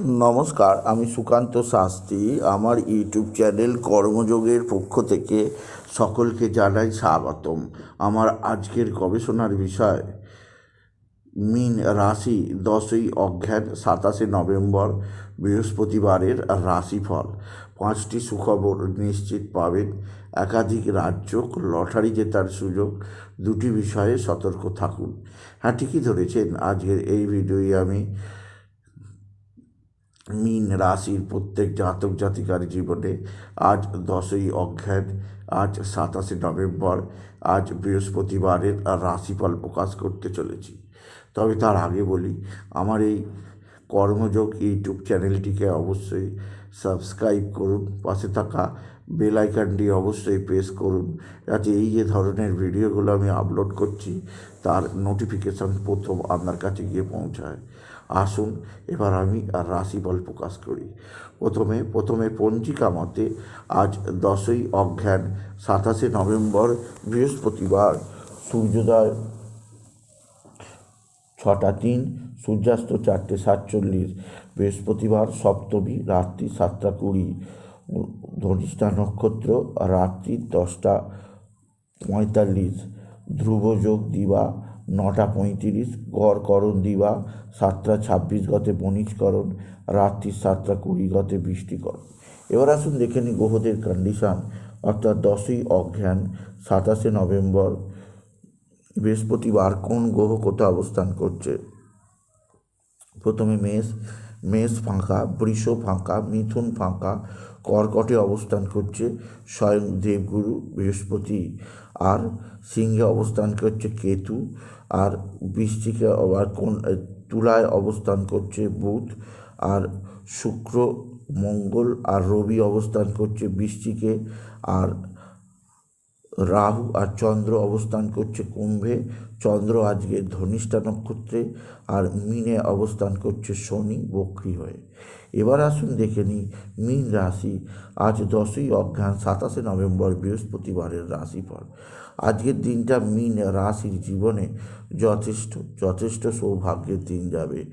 নমস্কার, আমি সুকান্ত শাস্ত্রী। আমার ইউটিউব চ্যানেল কর্মযোগের পক্ষ থেকে সকলকে জানাই স্বাগতম। আমার আজকের গবেষণার বিষয়, মিন রাশি দশই অজ্ঞান, সাতাশে নভেম্বর, বৃহস্পতিবারের রাশিফল। পাঁচটি সুখবর নিশ্চিত পাবেন। একাধিক রাজ্য লটারি জেতার সুযোগ, দুটি বিষয়ে সতর্ক থাকুন। হ্যাঁ ঠিকই ধরেছেন। আজকের এই ভিডিওয়ে আমি মীন রাশির প্রত্যেক জাতক জাতিকার জীবনে আজ দশই অজ্ঞান আজ সাতাশে নভেম্বর আজ বৃহস্পতিবারের রাশিফল প্রকাশ করতে চলেছি তবে তার আগে বলি আমার এই কর্মযোগ ইউটিউব চ্যানেলটিকে অবশ্যই সাবস্ক্রাইব করুন পাশে থাকা বেল আইকনটি অবশ্যই প্রেস করুন যাতে এই যে ধরনের ভিডিওগুলো আমি আপলোড করছি তার নোটিফিকেশন প্রথম আপনার কাছে গিয়ে পৌঁছায় আসুন, এবার আমি আর রাশিফল প্রকাশ করি। প্রথমে প্রথমে পঞ্জিকা মতে আজ দশই অজ্ঞান সাতাশে নভেম্বর, বৃহস্পতিবার। সূর্যোদয় ছটা তিন, সূর্যাস্ত চারটে সাতচল্লিশ। বৃহস্পতিবার সপ্তমী, রাত্রি সাতটা কুড়ি। ধনিষ্ঠা নক্ষত্র, রাত্রি দশটা পঁয়তাল্লিশ। ধ্রুবযোগ দিবা নটা পঁয়ত্রিশ গড়করণ দিবা, সাতটা ছাব্বিশ গতে বণিজকরণ রাত্রি সাতটা কুড়ি গতে বৃষ্টিকরণ এবার আসুন দেখে নিই গ্রহদের কন্ডিশান অর্থাৎ দশই অজ্ঞান সাতাশে নভেম্বর, বৃহস্পতিবার কোন গ্রহ কোথায় অবস্থান করছে? প্রথমে মেষ মেষ ফাঁকা, বৃষ ফাঁকা, মিথুন ফাঁকা, কর্কটে অবস্থান করছে, স্বয়ং দেবগুরু বৃহস্পতি। আর সিংহে অবস্থান করছে কেতু, আর বৃষ্টিকে আবার কোন তুলায় অবস্থান করছে বুধ, আর শুক্র, মঙ্গল, আর রবি অবস্থান করছে বৃষ্টিকে আর রাহু আর চন্দ্র অবস্থান করছে কুম্ভে। চন্দ্র আজকে ধনিষ্ঠা নক্ষত্রে আর মিনে অবস্থান করছে শনি বক্রী হয়ে। এবার আসুন দেখে নিই মীন রাশি। আজ দশই অজ্ঞান সাতাশে নভেম্বর, বৃহস্পতিবারের রাশিফল। আজকের দিনটা মীন রাশির জীবনে যথেষ্ট যথেষ্ট সৌভাগ্যের দিন যাবে।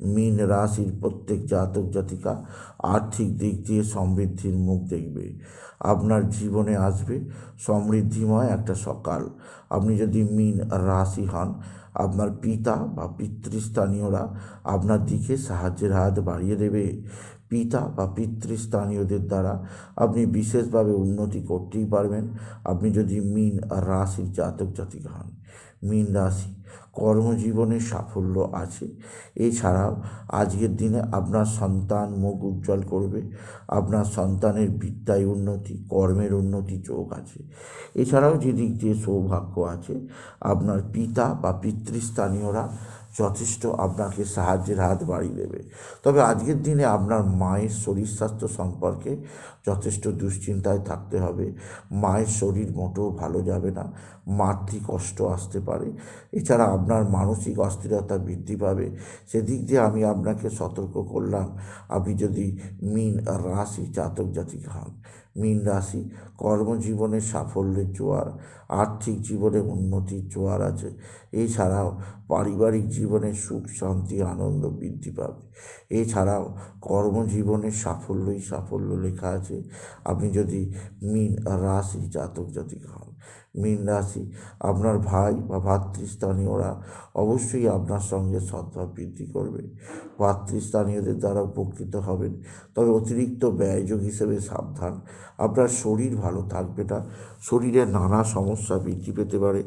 মীন রাশির প্রত্যেক জাতক জাতিকা আর্থিক দিক দিয়ে সমৃদ্ধির মুখ দেখবে। আপনার জীবনে আসবে সমৃদ্ধিময় একটা সকাল। আপনি যদি মীন রাশি হন, আপনার পিতা বা পিতৃস্থানীয়রা আপনার দিকে সাহায্যের হাত বাড়িয়ে দেবে। পিতা বা পিতৃস্থানীয়দের দ্বারা আপনি বিশেষভাবে উন্নতি করতেই পারবেন। আপনি যদি মীন রাশির জাতক জাতিকা হন, মীন রাশি কর্মজীবনে সাফল্য আছে। এছাড়াও আজকের দিনে আপনার সন্তান মুখ উজ্জ্বল করবে, আপনার সন্তানের বিদ্যায় উন্নতি, কর্মের উন্নতি চোখ আছে। এছাড়াও যেদিক দিয়ে সৌভাগ্য আছে, আপনার পিতা বা পিতৃস্থানীয়রা যথেষ্ট আপনাকে সাহায্যের হাত বাড়িয়ে দেবে। তবে আজকের দিনে আপনার মায়ের শরীর স্বাস্থ্য সম্পর্কে যথেষ্ট দুশ্চিন্তায় থাকতে হবে। মায়ের শরীর মোটেও ভালো যাবে না, মাতৃ কষ্ট আসতে পারে। এছাড়া আপনার মানসিক অস্থিরতা বৃদ্ধি পাবে। সেদিক দিয়ে আমি আপনাকে সতর্ক করলাম, আপনি যদি মিন রাশি জাতক জাতিক হন। মীন রাশি, কর্মজীবনে সাফল্যের জোয়ার, আর্থিক জীবনে উন্নতির জোয়ার আছে। এছাড়াও পারিবারিক জীবনে সুখ, শান্তি, আনন্দ বৃদ্ধি পাবে। এছাড়াও কর্মজীবনে সাফল্যই সাফল্য লেখা আছে। আপনি যদি মীন রাশি জাতক জাতিক হন মীন রাশি আপনার ভাই বা ভাতৃস্থানীয়রা অবশ্যই আপনার সঙ্গে সদ্ভাব বৃদ্ধি করবে। ভাতৃস্থানীয়দের দ্বারা উপকৃত হবেন। তবে অতিরিক্ত ব্যয়যোগ হিসেবে সাবধান। আপনার শরীর ভালো থাকবে না। শরীরে নানা সমস্যা বৃদ্ধি পেতে পারে।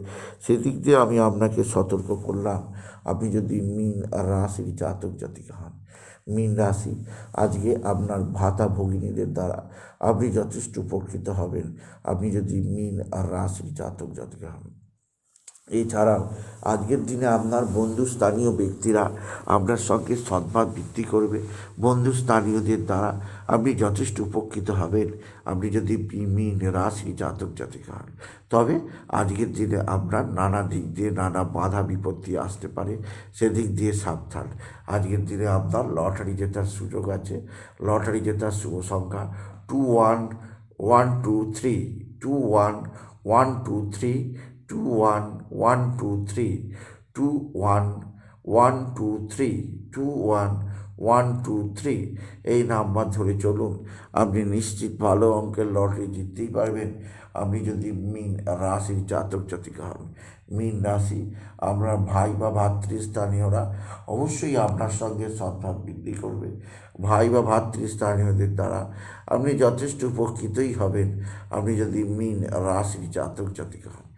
সেদিক দিয়ে আমি আপনাকে সতর্ক করলাম। আপনি যদি মিন রাশির জাতক জাতিকা হন মীন রাশি। আজকে আপনার ভাতা ভগিনীদের দ্বারা আপনি যথেষ্ট উপকৃত হবেন। আপনি যদি মীন আর রাশি জাতক জাতিকা হন। এছাড়াও, আজকের দিনে আপনার বন্ধু স্থানীয় ব্যক্তিরা আপনার সঙ্গে সদ্ভাব বৃদ্ধি করবে। বন্ধু স্থানীয়দের দ্বারা আপনি যথেষ্ট উপকৃত হবেন। আপনি যদি মিন রাশি জাতক, জাতিকা হন, তবে আজকের দিনে আপনার নানা দিক দিয়ে নানা বাধা, বিপত্তি আসতে পারে। সেদিক দিয়ে সাবধান। আজকের দিনে আপনার লটারি জেতার সুযোগ আছে। লটারি জেতার শুভ সংখ্যা two one one two three two one one two three two one one two three two one one two three two one one two three এই নাম্বার ধরে চলুন। আপনি নিশ্চিত ভালো অঙ্কের লটারি জিততেই পারবেন। আপনি যদি মিন রাশির জাতক জাতিকা হন মিন রাশি। আমরা ভাই বা ভাতৃস্থানীয়রা অবশ্যই আপনার সঙ্গে সদ্ভাব বৃদ্ধি করবে। ভাই বা ভাতৃস্থানীয়দের দ্বারা আপনি যথেষ্ট উপকৃতই হবেন। আপনি যদি মিন রাশির জাতক জাতিকা হন।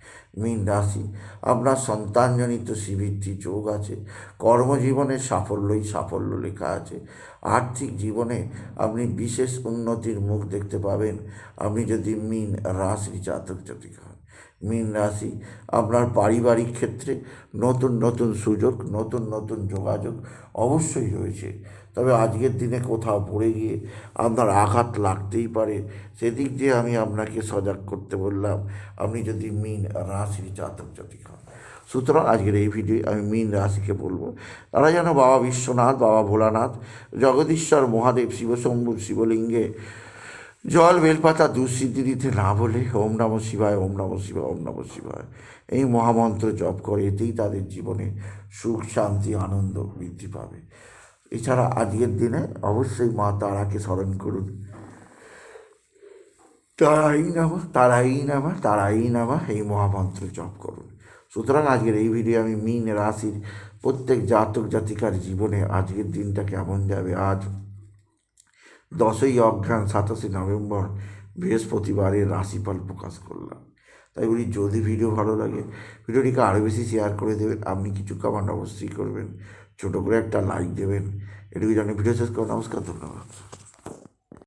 মীন রাশি, আপনার সন্তানজনিত শিবৃদ্ধি যোগ আছে। কর্মজীবনে সাফল্যই সাফল্য লেখা আছে। আর্থিক জীবনে আপনি বিশেষ উন্নতির মুখ দেখতে পাবেন। আপনি যদি মিন রাশির জাতক জাতিকা হন। মীন রাশি। আপনার পারিবারিক ক্ষেত্রে নতুন নতুন সুযোগ, নতুন নতুন যোগাযোগ অবশ্যই রয়েছে। তবে আজকের দিনে কোথাও পড়ে গিয়ে আপনার আঘাত লাগতেই পারে। সেদিক দিয়ে আমি আপনাকে সজাগ করতে বললাম, আপনি যদি মিন রাশির জাতক জাতিক হন। সুতরাং আজকের এই ভিডিও আমি মিন রাশিকে বলব, তারা যেন বাবা বিশ্বনাথ, বাবা ভোলানাথ, জগদীশ্বর, মহাদেব শিবশম্ভুর শিবলিঙ্গে জল বেলপাতা দুঃসিদ্ধি দিতে না বলে ওম নম শিবায়, ওম নম শিবায়, ওম নম শিবায়। এই মহামন্ত্র জপ করে এতেই তাদের জীবনে সুখ, শান্তি, আনন্দ বৃদ্ধি পাবে। এছাড়া আজকের দিনে অবশ্যই মা তারাকে স্মরণ করুন। তারাই নামা তারাই নামা তারাই নামা, এই মহামন্ত্র জপ করুন। সুতরাং আজকের এই ভিডিও আমি মিন রাশির প্রত্যেক জাতক জাতিকার জীবনে আজকের দিনটা কেমন যাবে, আজ দশই অজ্ঞান সাতাশে নভেম্বর বৃহস্পতিবারের রাশিফল প্রকাশ করলাম। তাই বলি, যদি ভিডিও ভালো লাগে, ভিডিওটিকে আরও বেশি শেয়ার করে দেবেন, আপনি কিছু কমেন্ট অবশ্যই করবেন, ছোটো করে একটা লাইক দেবেন। এটুকু জানি, ভিডিও শেষ করে, নমস্কার, ধন্যবাদ।